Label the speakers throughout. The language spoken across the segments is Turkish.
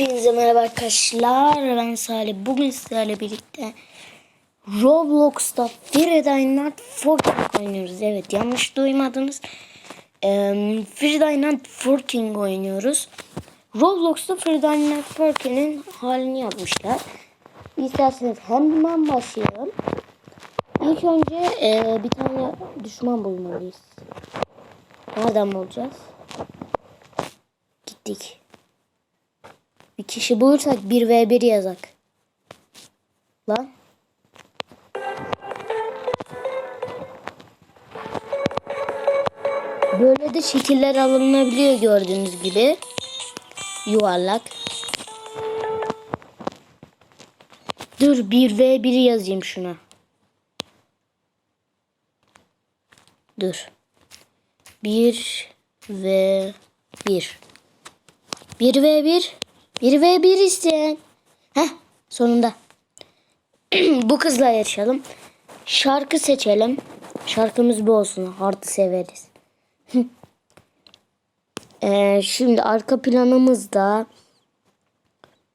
Speaker 1: Hepinize merhaba arkadaşlar. Ben Salih. Bugün sizlerle birlikte Roblox'ta Friday Night Forking oynuyoruz. Evet yanlış duymadınız. Ee, Friday Night Forking oynuyoruz. Roblox'ta Friday Night Forking'in halini yapmışlar. İsterseniz hemen başlayalım. İlk önce e, bir tane düşman bulmalıyız. Nereden bulacağız? Gittik. Bir kişi bulursak 1v1 yazak. Lan. Böyle de şekiller alınabiliyor gördüğünüz gibi. Yuvarlak. Dur 1v1 yazayım şuna. Dur. 1 v 1. 1 v 1. 1 v 1 isteyen. Heh sonunda. Bu kızla yarışalım. Şarkı seçelim. Şarkımız bu olsun. Hard'ı severiz. ee, şimdi arka planımızda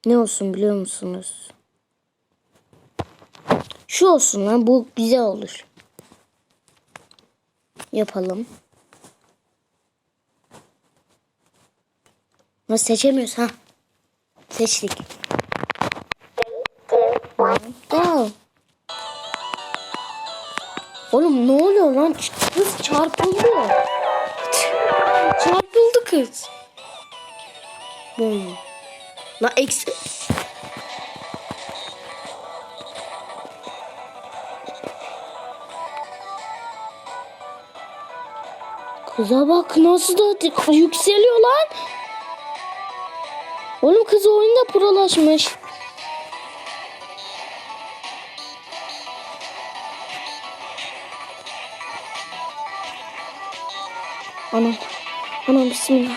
Speaker 1: ne olsun biliyor musunuz? Şu olsun lan bu güzel olur. Yapalım. Nasıl seçemiyoruz ha? Seçtik. Tamam. Oğlum ne oluyor lan? Kız çarpıldı. Çarpıldı kız. Bum. La eksi... Kıza bak nasıl da yükseliyor lan. Oğlum kız oyunda prolaşmış. Anam. Anam bismillah.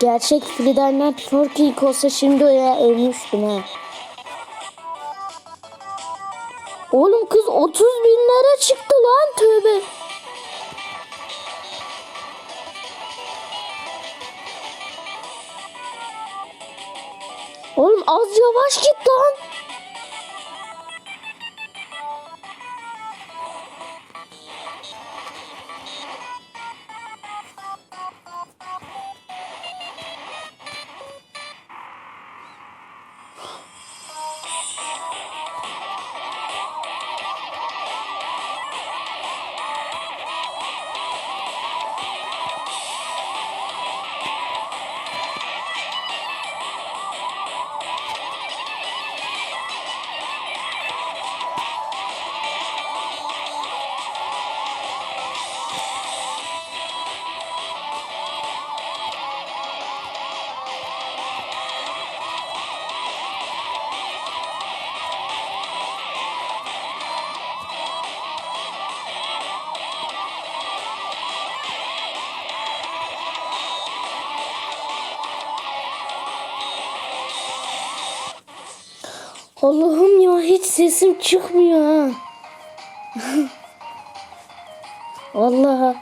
Speaker 1: Gerçek Friday Night Forking olsa şimdi ya ölmüştüm ha. Oğlum kız 30 binlere çıktı lan tövbe. Oğlum az yavaş git lan. Allah'ım ya hiç sesim çıkmıyor ha. Vallahi.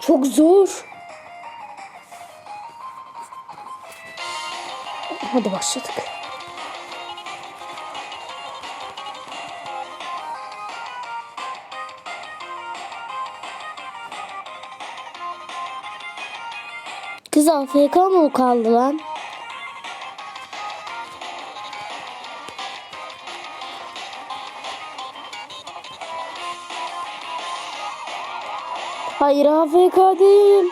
Speaker 1: Çok zor. Hadi başladık. Kız AFK mı kaldı lan? Hayır AFK değil.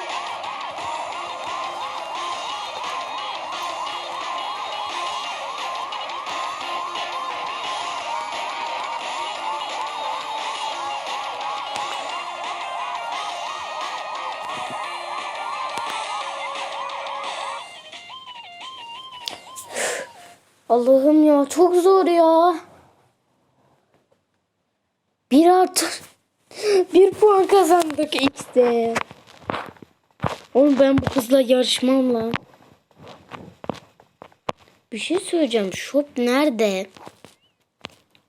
Speaker 1: Allah'ım ya çok zor ya. Bak X'de. Oğlum ben bu kızla yarışmam lan. Bir şey söyleyeceğim. Shop nerede?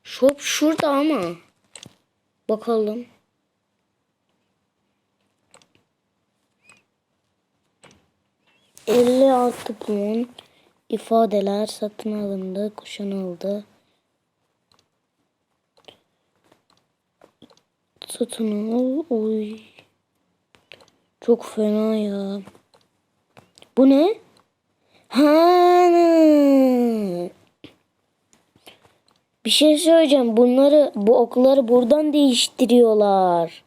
Speaker 1: Shop şurada ama. Bakalım. altı puan ifadeler satın alındı, kuşanıldı. Satın al. Oy. Çok fena ya. Bu ne? Ha. Bir şey söyleyeceğim. Bunları bu okları buradan değiştiriyorlar.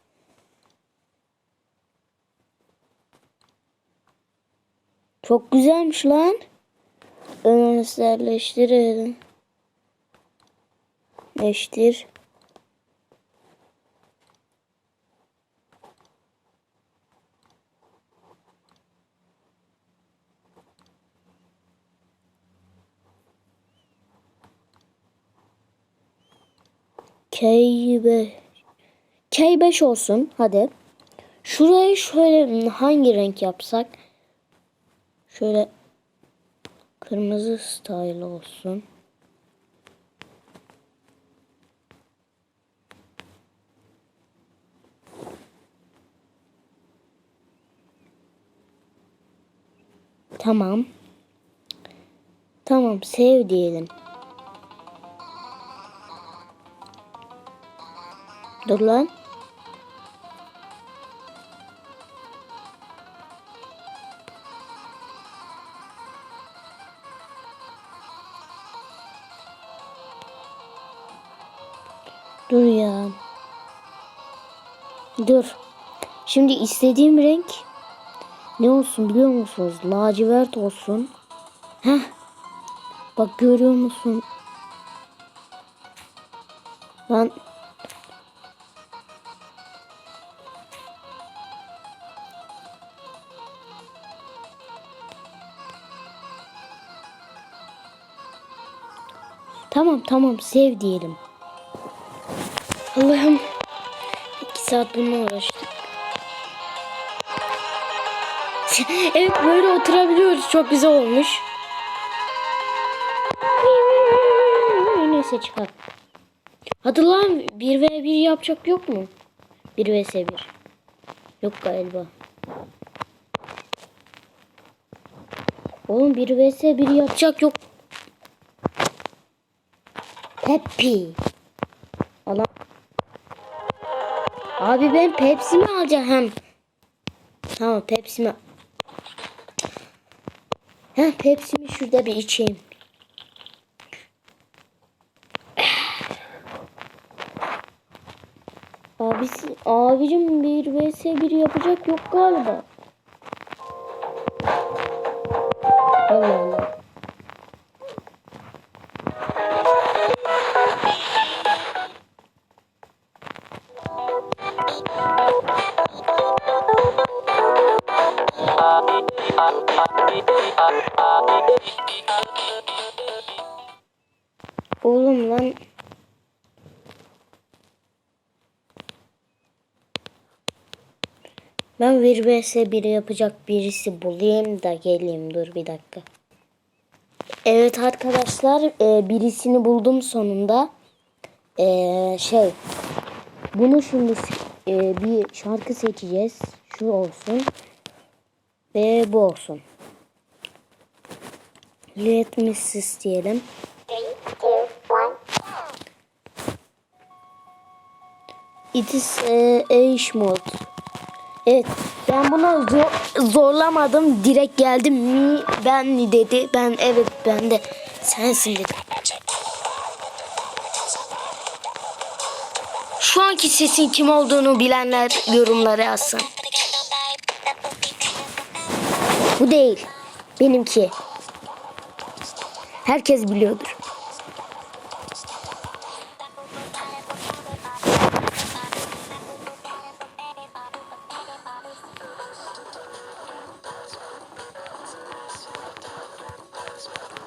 Speaker 1: Çok güzelmiş lan. Önerselleştirelim. Leştir. K5 K5 olsun hadi. Şurayı şöyle hangi renk yapsak? Şöyle kırmızı style olsun. Tamam. Tamam sev diyelim. Dur lan. Dur ya. Dur. Şimdi istediğim renk ne olsun biliyor musunuz? Lacivert olsun. Heh. Bak görüyor musun? Lan Tamam sev diyelim. Allah'ım. iki saat bununla uğraştık. evet böyle oturabiliyoruz. Çok güzel olmuş. Neyse çıkar. Hadi lan 1 v 1 yapacak yok mu? 1 vs 1. Yok galiba. Oğlum 1 vs 1 yapacak yok. Happy. Allah. Abi ben Pepsi mi alacağım? Tamam Pepsi mi? Heh Pepsi mi şurada bir içeyim. Abisi, abicim bir vs bir yapacak yok galiba. 1 vs 1 yapacak birisi bulayım da geleyim dur bir dakika. Evet arkadaşlar e, birisini buldum sonunda. E, şey bunu şimdi e, bir şarkı seçeceğiz. Şu olsun. Ve bu olsun. Let me sis diyelim. It is e, uh, Age mode. Evet ben bunu zor, zorlamadım. Direkt geldim mi ben mi dedi. Ben evet ben de sensin dedim. Şu anki sesin kim olduğunu bilenler yorumlara yazsın. Bu değil. Benimki. Herkes biliyordur.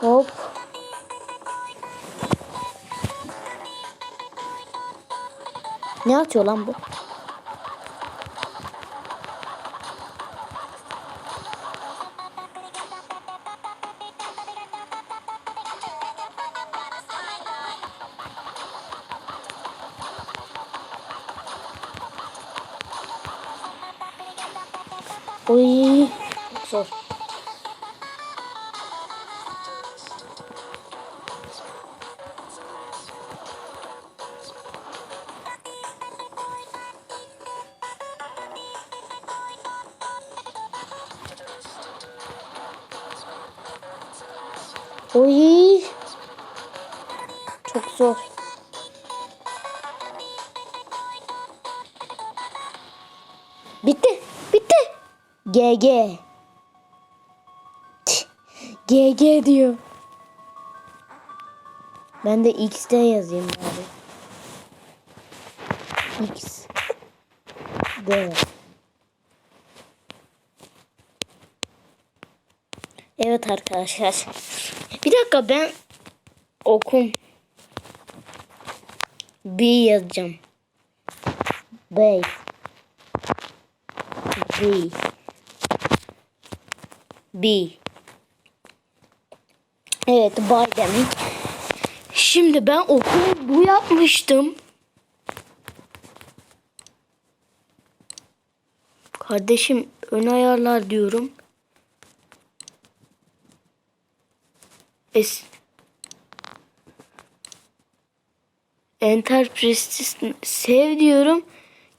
Speaker 1: Hop. Ne atıyor lan bu? Çok zor. Bitti. Bitti. GG. GG diyor. Ben de X'te yazayım bari. X. D. Evet arkadaşlar. Bir dakika ben okum. B yazacağım. B. B. B. Evet bay demek. Şimdi ben okul bu yapmıştım. Kardeşim ön ayarlar diyorum. Es Enter Prestis sev diyorum.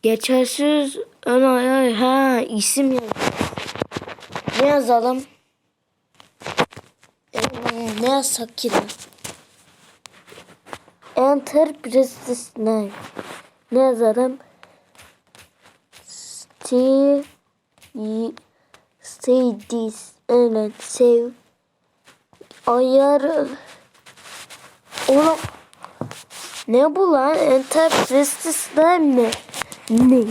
Speaker 1: Geçersiz ön ayar ha isim yaz. Ne yazalım? Ee, ne yazsak ki lan? Enter Prestis ne? Yazalım? Stay Stay this evet sev ayar Oğlum ne bu lan? Enter Prestis'ler mi? Ne?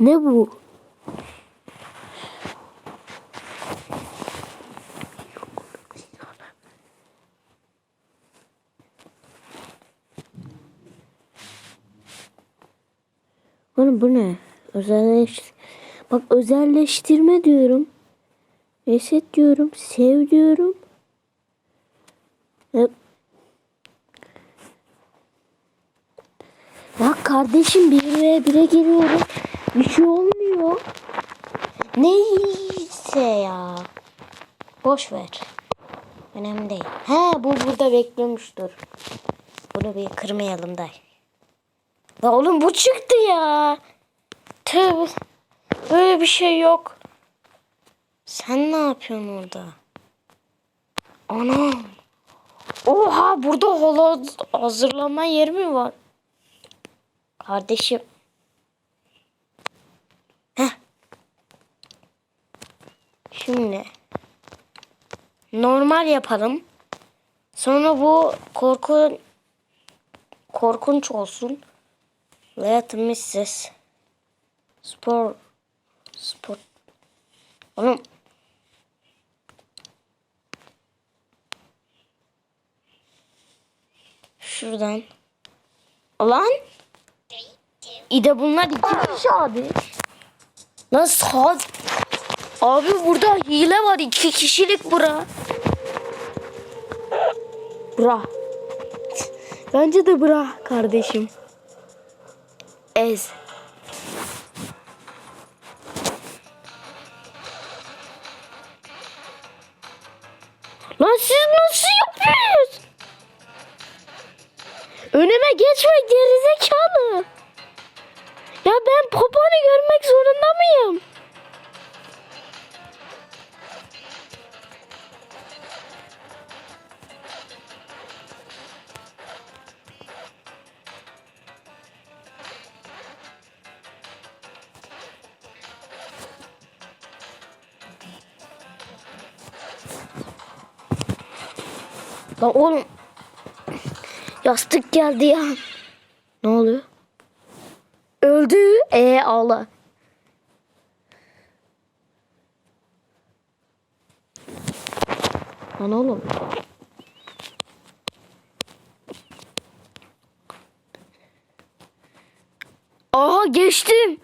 Speaker 1: Ne bu? Oğlum bu ne? Özelleş Bak özelleştirme diyorum. Reset diyorum. Sev diyorum. Ya, ya kardeşim bir ve bire giriyorum. Bir şey olmuyor. Neyse ya. Boş ver. Önemli değil. He bu burada bekliyormuştur. Bunu bir kırmayalım da. Ya oğlum bu çıktı ya. Tövbe. Böyle bir şey yok. Sen ne yapıyorsun orada? Anam. Oha burada hala hazırlama yeri mi var? Kardeşim. Heh. Şimdi. Normal yapalım. Sonra bu korku korkunç olsun. Let Mrs. Spor Spor Oğlum Şuradan Lan İyi de bunlar iki kişi abi. Nasıl saat Abi burada hile var iki kişilik bura. Bra Bence de bra kardeşim. Ez. Lan siz nasıl yapıyorsunuz? Önüme geçme gerizekalı. Ya ben poponu görmek zorunda mıyım? Lan oğlum. Yastık geldi ya. Ne oluyor? Öldü. Ee ağla. Lan oğlum. Aha geçtim.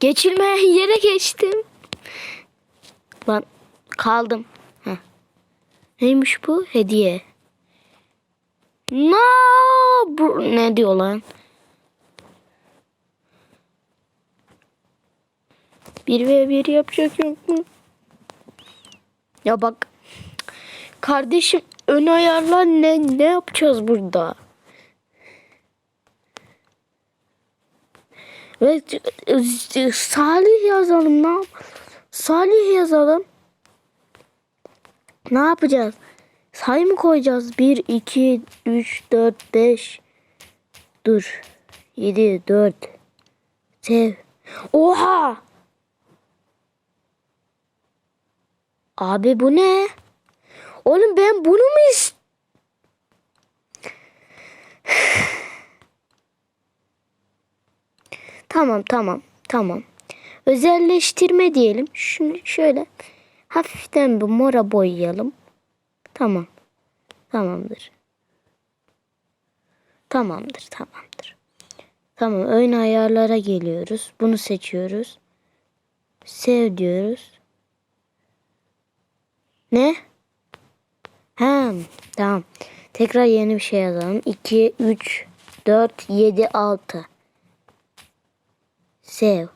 Speaker 1: Geçilmeyen yere geçtim. Lan kaldım. Heh. Neymiş bu? Hediye. No, bu ne diyor lan? Bir ve bir yapacak yok mu? Ya bak. Kardeşim ön ayarlar ne ne yapacağız burada? Ve e, Salih yazalım ne Salih yazalım. Ne yapacağız? Say mı koyacağız? 1, 2, 3, 4, 5. Dur. 7, 4. Sev. Oha! Abi bu ne? Oğlum ben bunu mu ist... Tamam tamam tamam. Özelleştirme diyelim. Şunu şöyle hafiften bir mora boyayalım. Tamam. Tamamdır. Tamamdır tamamdır. Tamam ön ayarlara geliyoruz. Bunu seçiyoruz. Sev diyoruz. Ne? Ha, tamam. Tekrar yeni bir şey yazalım. 2, 3, 4, 7, 6. Sev.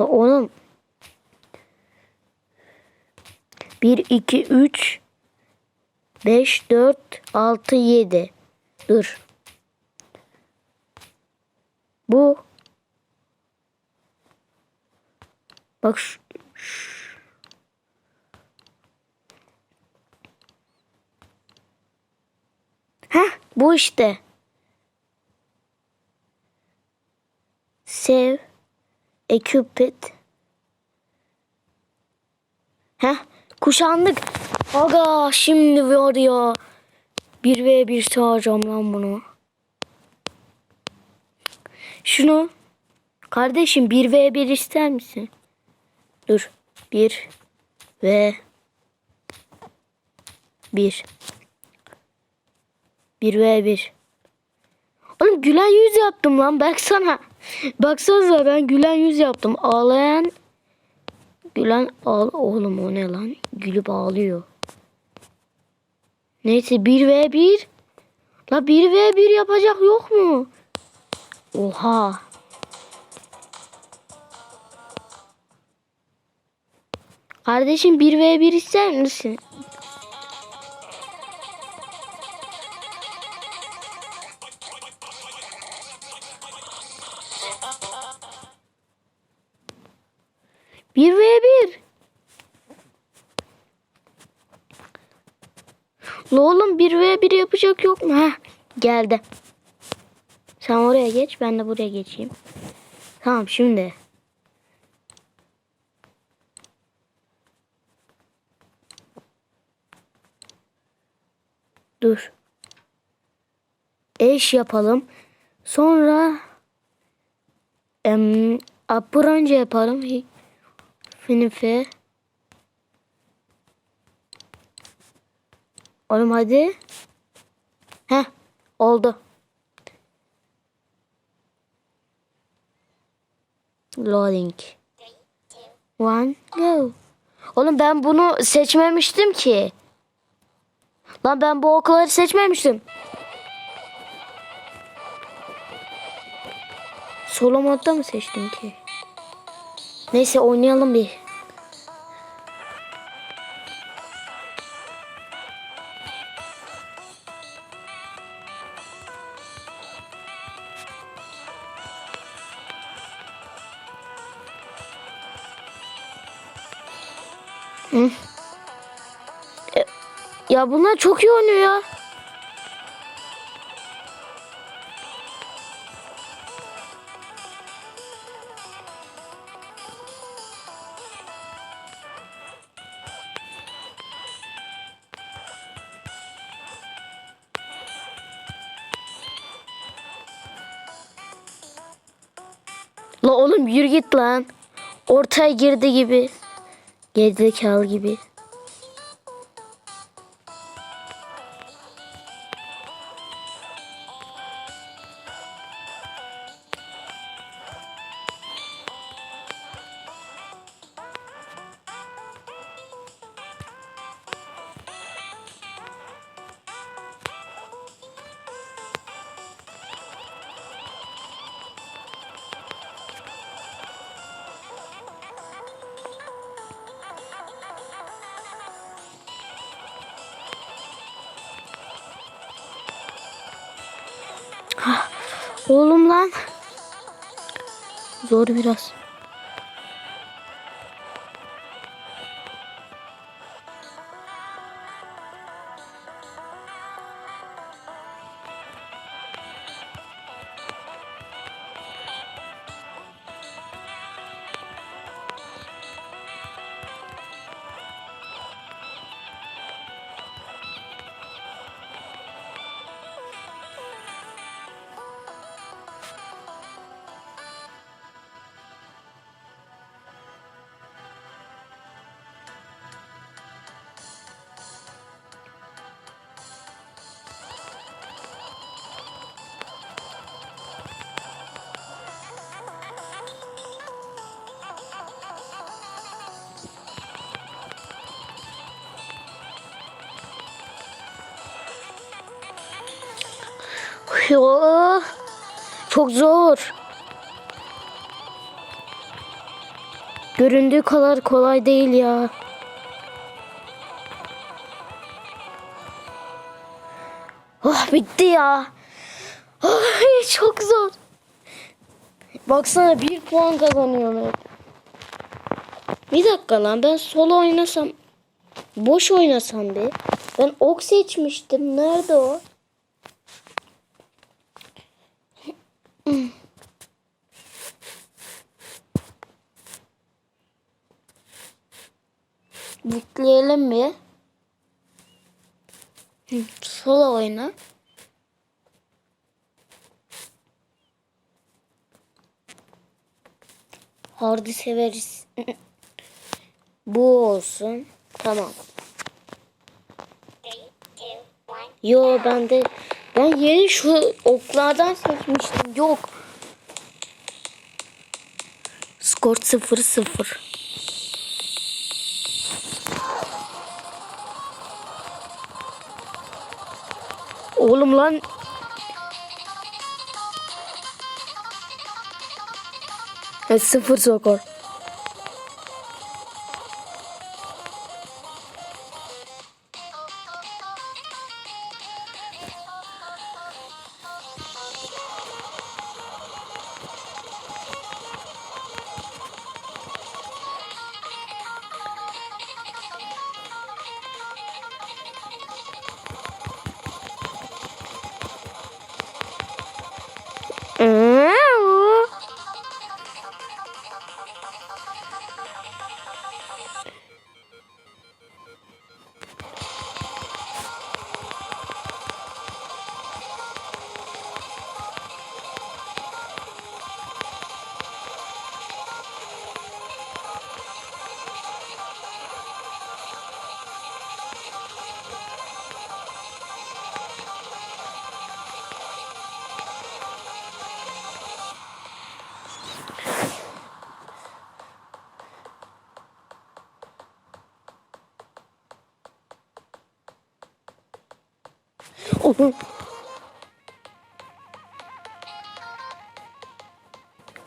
Speaker 1: La oğlum. 1, 2, 3, 5, 4, 6, 7. Dur. Bu. Bak şu. şu- Heh, bu işte. Sev. Eküpet. Heh, kuşandık. Aga şimdi var ya. 1v1 çağıracağım lan bunu. Şunu. Kardeşim 1v1 ister misin? Dur. 1 ve 1. 1 ve 1. Oğlum gülen yüz yaptım lan baksana. Baksanıza ben gülen yüz yaptım. Ağlayan gülen ağl oğlum o ne lan? Gülüp ağlıyor. Neyse 1 ve 1. La 1 ve 1 yapacak yok mu? Oha. Kardeşim 1 ve 1 ister misin? Bir ve bir. La oğlum bir ve bir yapacak yok mu? Heh, geldi. Sen oraya geç ben de buraya geçeyim. Tamam şimdi. 5 yapalım. Sonra em, Apuranje yapalım. Finife. Oğlum hadi. Heh oldu. Loading. One go. Oğlum ben bunu seçmemiştim ki. Lan ben bu okulları seçmemiştim. Solo modda mı seçtim ki? Neyse oynayalım bir. Hı. E, Ya bunlar çok iyi oynuyor. Oğlum yürü git lan. Ortaya girdi gibi. Gerizekalı gibi. Oğlum lan. Zor biraz. Ya. Çok zor. Göründüğü kadar kolay değil ya. Oh bitti ya. Ay çok zor. Baksana bir puan kazanıyorum. Bir dakika lan ben solo oynasam boş oynasam bir. Ben ok seçmiştim. Nerede o? Yükleyelim bir. Hı, Solo oyna. Hardy severiz. Bu olsun. Tamam. Yo ben de ben yeni şu oklardan seçmiştim. Yok. Skor 0 Oğlum lan E, sıfır skor.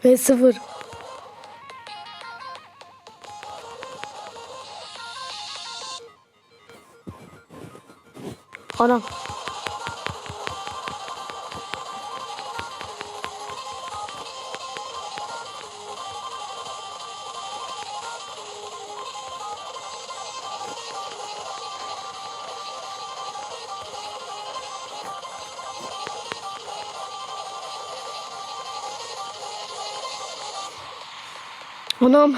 Speaker 1: Ve sıfır. Anam. Anam.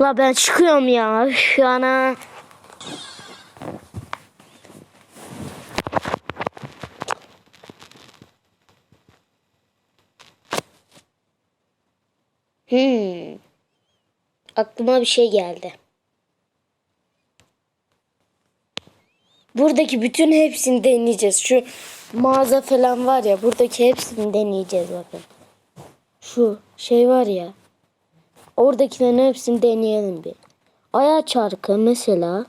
Speaker 1: La ben çıkıyorum ya. Üf, Ana. Hmm. Aklıma bir şey geldi. Buradaki bütün hepsini deneyeceğiz. Şu mağaza falan var ya buradaki hepsini deneyeceğiz bakın. Şu şey var ya. Oradakilerin hepsini deneyelim bir. Ayağı çarkı mesela.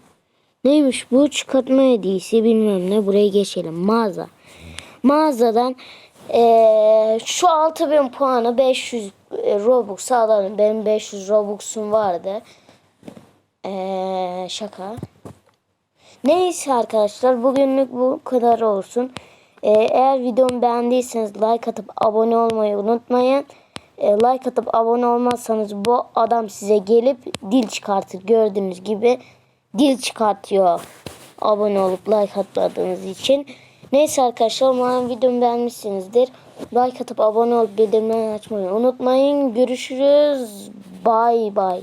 Speaker 1: Neymiş bu çıkartma hediyesi bilmem ne. Buraya geçelim. Mağaza. Mağazadan eee, şu 6000 puanı 500 Robux alalım. Benim 500 Robux'um vardı. Eee, şaka. Neyse arkadaşlar bugünlük bu kadar olsun. Ee, eğer videomu beğendiyseniz like atıp abone olmayı unutmayın. Ee, like atıp abone olmazsanız bu adam size gelip dil çıkartır. Gördüğünüz gibi dil çıkartıyor. Abone olup like atmadığınız için. Neyse arkadaşlar umarım videomu beğenmişsinizdir. Like atıp abone olup bildirimleri açmayı unutmayın. Görüşürüz. Bye bye.